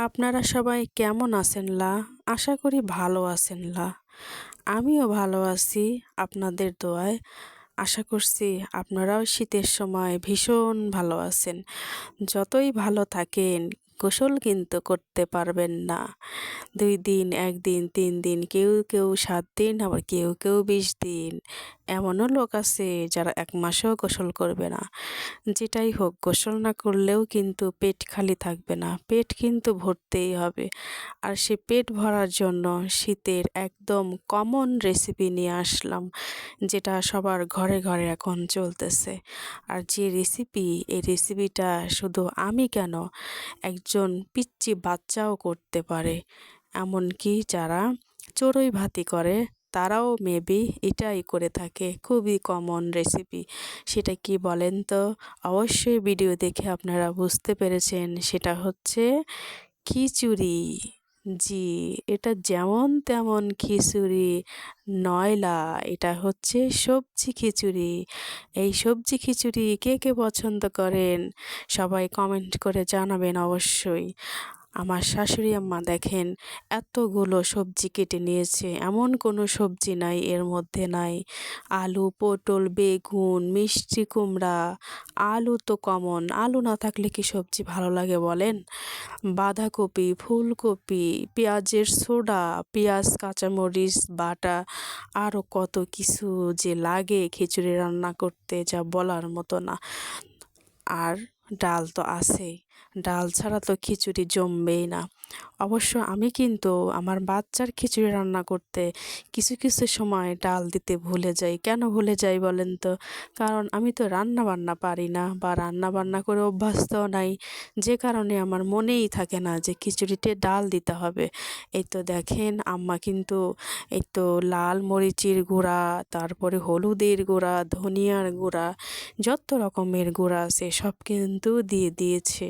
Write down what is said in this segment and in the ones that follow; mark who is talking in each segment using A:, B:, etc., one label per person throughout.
A: আপনারা সবাই কেমন আছেন, লা? আশা করি ভালো আছেন, লা। আমিও ভালো আছি, আপনাদের দোয়ায়। আশা করছি আপনারাও শীতের সময় ভীষণ ভালো আছেন। যতই ভালো থাকেন গোসল কিন্তু করতে পারবেন না। দুই দিন একদিন তিন দিন, কেউ কেউ সাত দিন, আবার কেউ কেউ বিশ দিন। এমনও লোক আছে যারা এক মাসেও গোসল করবে না। যেটাই হোক, গোসল না করলেও কিন্তু পেট খালি থাকবে না। পেট কিন্তু ভরতেই হবে। আর সে পেট ভরার জন্য শীতের একদম কমন রেসিপি নিয়ে আসলাম, যেটা সবার ঘরে ঘরে এখন চলতেছে। আর যে রেসিপি, এই রেসিপিটা শুধু আমি কেন? একজন পিচ্চি বাচ্চাও করতে পারে। এমনকি যারা চড়ুই ভাতি করে, তারাও মেবি এটাই করে থাকে। খুবই কমন রেসিপি সেটা কি বলেন তো? অবশ্যই ভিডিও দেখে আপনারা বুঝতে পেরেছেন। সেটা হচ্ছে খিচুড়ি। জি, এটা যেমন তেমন খিচুড়ি, নয়লা, এটা হচ্ছে সবজি খিচুড়ি। এই সবজি খিচুড়ি কে কে পছন্দ করেন? সবাই কমেন্ট করে জানাবেন অবশ্যই। আমার শাশুড়ি আম্মা দেখেন, এতগুলো সবজি কেটে নিয়েছে, এমন কোনো সবজি নাই, এর মধ্যে নাই। আলু, পটল, বেগুন, মিষ্টি কুমড়া, আলু তো কমন, আলু না থাকলে কি সবজি ভালো লাগে বলেন? বাঁধাকপি, ফুলকপি, পেঁয়াজের সোডা, পেঁয়াজ, কাঁচামরিচ, বাটা আরও কত কিছু যে লাগে খিচুড়ি রান্না করতে, যা বলার মতো না। আর ডাল তো আছেই। ডাল ছাড়া তো খিচুড়ি জমবেই না। অবশ্য আমি কিন্তু আমার বাচ্চার খিচুড়ি রান্না করতে কিছু কিছু সময় ডাল দিতে ভুলে যাই। কেন ভুলে যাই বলেন তো? কারণ আমি তো রান্না বান্না পারি না বা রান্না বান্না করে অভ্যস্ত নাই। যে কারণে আমার মনেই থাকে না যে খিচুড়িতে ডাল দিতে হবে। এই তো দেখেন, আম্মা কিন্তু এই তো লাল মরিচের গুঁড়া, তারপরে হলুদের গুঁড়া, ধনিয়ার গুঁড়া, যত রকমের গুঁড়া আছে সব কিন্তু দিয়ে দিয়েছে।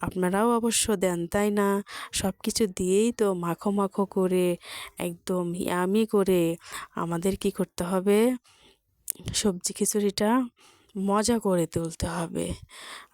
A: আপনারাও অবশ্য দেন, তাই না? সব কিছু দিয়েই তো মাখো মাখো করে, একদম ইয়ামি করে আমাদের কি করতে হবে? সবজি খিচুড়িটা মজা করে তুলতে হবে।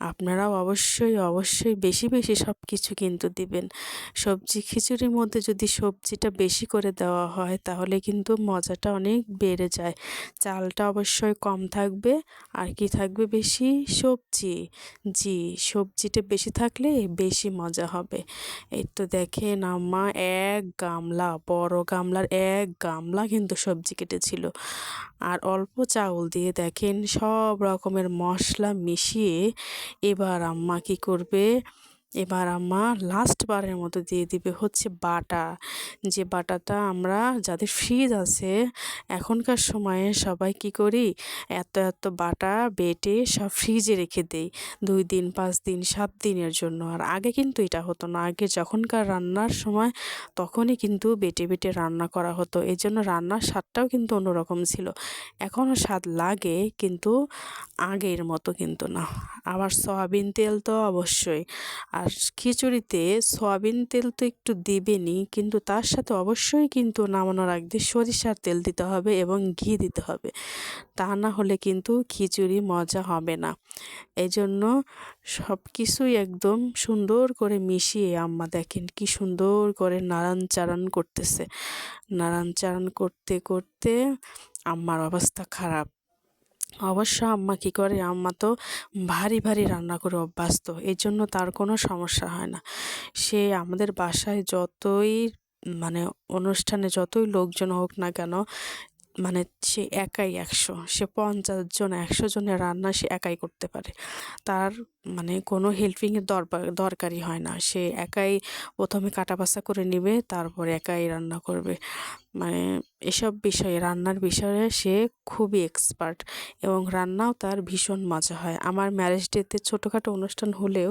A: আপনারাও অবশ্যই অবশ্যই বেশি বেশি সব কিছু কিন্তু দিবেন। সবজি খিচুড়ির মধ্যে যদি সবজিটা বেশি করে দেওয়া হয়, তাহলে কিন্তু মজাটা অনেক বেড়ে যায়। চালটা অবশ্যই কম থাকবে। আর কি থাকবে বেশি? সবজি। জি, সবজিটা বেশি থাকলে বেশি মজা হবে। এই তো দেখেন আম্মা, এক গামলা, বড় গামলার এক গামলা কিন্তু সবজি কেটেছিল। আর অল্প চাউল দিয়ে দেখেন সব রকমের মশলা মিশিয়ে এবার আম্মা কী করবে? এবার আম্মা লাস্ট বারের মতো দিয়ে দিবে হচ্ছে বাটা। যে বাটাটা আমরা যাদের ফ্রিজ আছে, এখনকার সময়ে সবাই কি করি? এত এত বাটা বেটে সব ফ্রিজে রেখে দেই। দুই দিন, পাঁচ দিন, সাত দিনের জন্য। আর আগে কিন্তু এটা হতো না। আগে যখনকার রান্নার সময় তখনই কিন্তু বেটে বেটে রান্না করা হতো। এই জন্য রান্নার স্বাদটাও কিন্তু অন্যরকম ছিল। এখনও স্বাদ লাগে কিন্তু আগের মতো কিন্তু না। আবার সয়াবিন তেল তো অবশ্যই। আর খিচুড়িতে সয়াবিন তেল তো একটু দিবেনই, কিন্তু তার সাথে অবশ্যই কিন্তু নামানোর আগে সরিষার তেল দিতে হবে এবং ঘি দিতে হবে। তা না হলে কিন্তু খিচুড়ি মজা হবে না। এই জন্য সব কিছুই একদম সুন্দর করে মিশিয়ে আম্মা দেখেন কি সুন্দর করে নাড়ান চাড়ান করতেছে। নাড়ান চাড়ান করতে করতে আম্মার অবস্থা খারাপ। অবশ্য আম্মা কী করে? আম্মা তো ভারী ভারী রান্না করে অভ্যস্ত। এই জন্য তার কোনো সমস্যা হয় না। সে আমাদের বাসায় যতই মানে অনুষ্ঠানে যতই লোকজন হোক না কেন মানে সে একাই একশো। সে পঞ্চাশ জন, একশো জনের রান্না সে একাই করতে পারে। তার মানে কোনো হেল্পিংয়ের দরকার দরকারই হয় না। সে একাই প্রথমে কাটা বাছা করে নেবে, তারপর একাই রান্না করবে। মানে এসব বিষয়ে, রান্নার বিষয়ে সে খুবই এক্সপার্ট এবং রান্নাও তার ভীষণ মজা হয়। আমার ম্যারেজ ডেতে ছোটোখাটো অনুষ্ঠান হলেও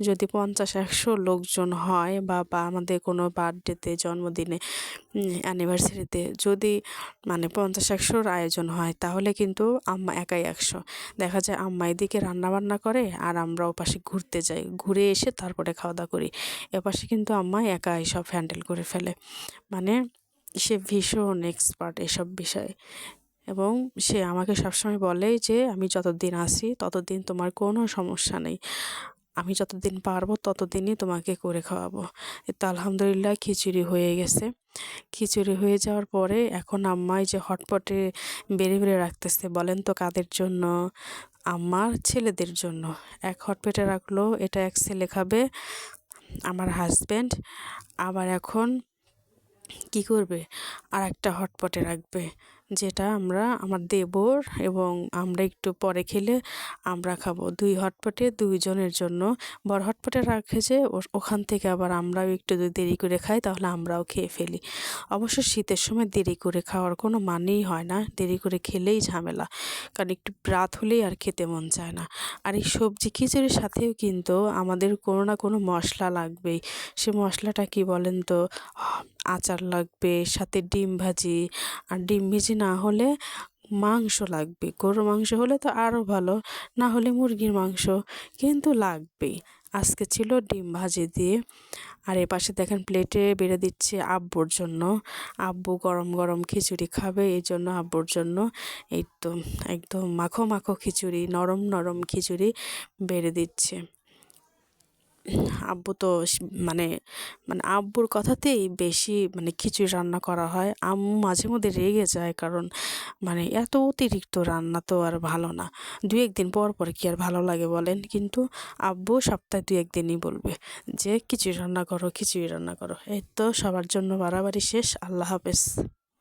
A: যদি পঞ্চাশ একশো লোকজন হয় বা বা আমাদের কোনো বার্থডেতে জন্মদিনে অ্যানিভার্সারিতে যদি মানে পঞ্চাশ একশোর আয়োজন হয়, তাহলে কিন্তু আম্মা একাই একশো। দেখা যায় আম্মা এদিকে রান্নাবান্না করে আর আমরা ওপাশে ঘুরতে যাই। ঘুরে এসে তারপরে খাওয়া দাওয়া করি। এপাশে কিন্তু আম্মা একাই সব হ্যান্ডেল করে ফেলে। মানে সে ভীষণ এক্সপার্ট এসব বিষয়ে এবং সে আমাকে সবসময় বলে যে, আমি যতদিন আসি ততদিন তোমার কোনো সমস্যা নেই। আমি যতদিন পারব, ততদিনই তোমাকে করে খাওয়াবো। তো আলহামদুলিল্লাহ খিচুড়ি হয়ে গেছে। খিচুড়ি হয়ে যাওয়ার পরে এখন আম্মাই যে হটপটে বেড়ে বেড়ে রাখতেছে, বলেন তো কাদের জন্য? আমার ছেলেদের জন্য। এক হটপটে রাখল, এটা এক ছেলে খাবে, আমার হাজব্যান্ড আবার এখন কি করবে? আর একটা হটপটে রাখবে। যেটা আমরা, আমার দেবর এবং আমরা একটু পরে খেলে আমরা খাব। দুই হটপটে দুইজনের জন্য। বড় হটপটে রাখে যে ওখান থেকে আবার আমরাও একটু যদি দেরি করে খাই তাহলে আমরাও খেয়ে ফেলি। অবশ্য শীতের সময় দেরি করে খাওয়ার কোনো মানেই হয় না। দেরি করে খেলেই ঝামেলা। কারণ একটু রাত হলেই আর খেতে মন চায় না। আর এই সবজি খিচুড়ির সাথেও কিন্তু আমাদের কোনো না কোনো মশলা লাগবেই। সে মশলাটা কি বলেন তো? আচার লাগবে, সাথে ডিম ভাজি। আর ডিম ভাজি না হলে মাংস লাগবে। গরুর মাংস হলে তো আরও ভালো, না হলে মুরগির মাংস কিন্তু লাগবেই। আজকে ছিল ডিম ভাজি দিয়ে। আর এ পাশে দেখেন প্লেটে বেড়ে দিচ্ছে আব্বুর জন্য। আব্বু গরম গরম খিচুড়ি খাবে, এই জন্য আব্বুর জন্য এই তো একদম মাখো মাখো খিচুড়ি, নরম নরম খিচুড়ি বেড়ে দিচ্ছে। আব্বু তো মানে মানে আব্বুর কথাতেই বেশি মানে খিচুড়ি রান্না করা হয়। আম্মু মাঝে মধ্যে রেগে যায় কারণ মানে এত অতিরিক্ত রান্না তো আর ভালো না। দু একদিন পর পর কি আর ভালো লাগে বলেন? কিন্তু আব্বু সপ্তাহে দু একদিনই বলবে যে, খিচুড়ি রান্না করো, খিচুড়ি রান্না করো। এই তো সবার জন্য বাড়াবাড়ি শেষ। আল্লাহ হাফেজ।